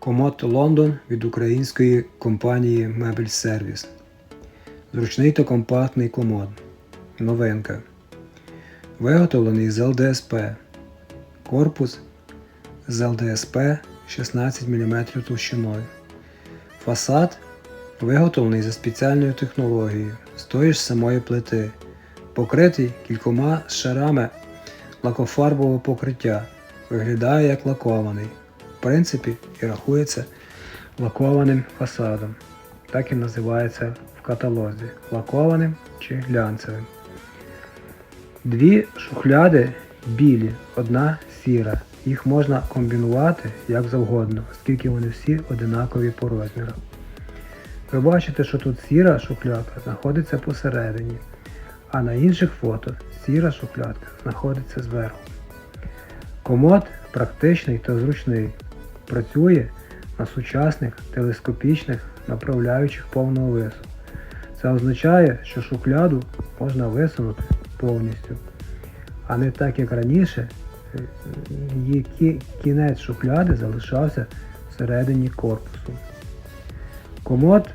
Комод Лондон від української компанії Мебель Сервіс. Зручний та компактний комод. Новинка. Виготовлений з ЛДСП. Корпус з ЛДСП 16 мм товщиною. Фасад виготовлений за спеціальною технологією з тої ж самої плити, покритий кількома шарами лакофарбового покриття. Виглядає як лакований. Принципі, і рахується лакованим фасадом. Так і називається в каталозі лакованим чи глянцевим. Дві шухляди білі, одна сіра. Їх можна комбінувати як завгодно, оскільки вони всі одинакові по розмірах. Ви бачите, що тут сіра шухлядка знаходиться посередині, а на інших фото сіра шухлядка знаходиться зверху. Комод практичний та зручний. Працює на сучасних телескопічних направляючих повного вису. Це означає, що шухляду можна висунути повністю, а не так як раніше, її кінець шухляди залишався всередині корпусу. Комод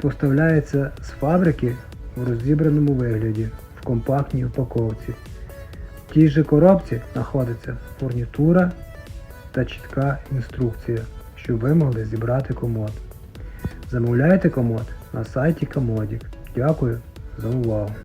поставляється з фабрики в розібраному вигляді в компактній упаковці. В тій же коробці знаходиться фурнітура та чітка інструкція, щоб ви могли зібрати комод. Замовляйте комод на сайті Комодік. Дякую за увагу.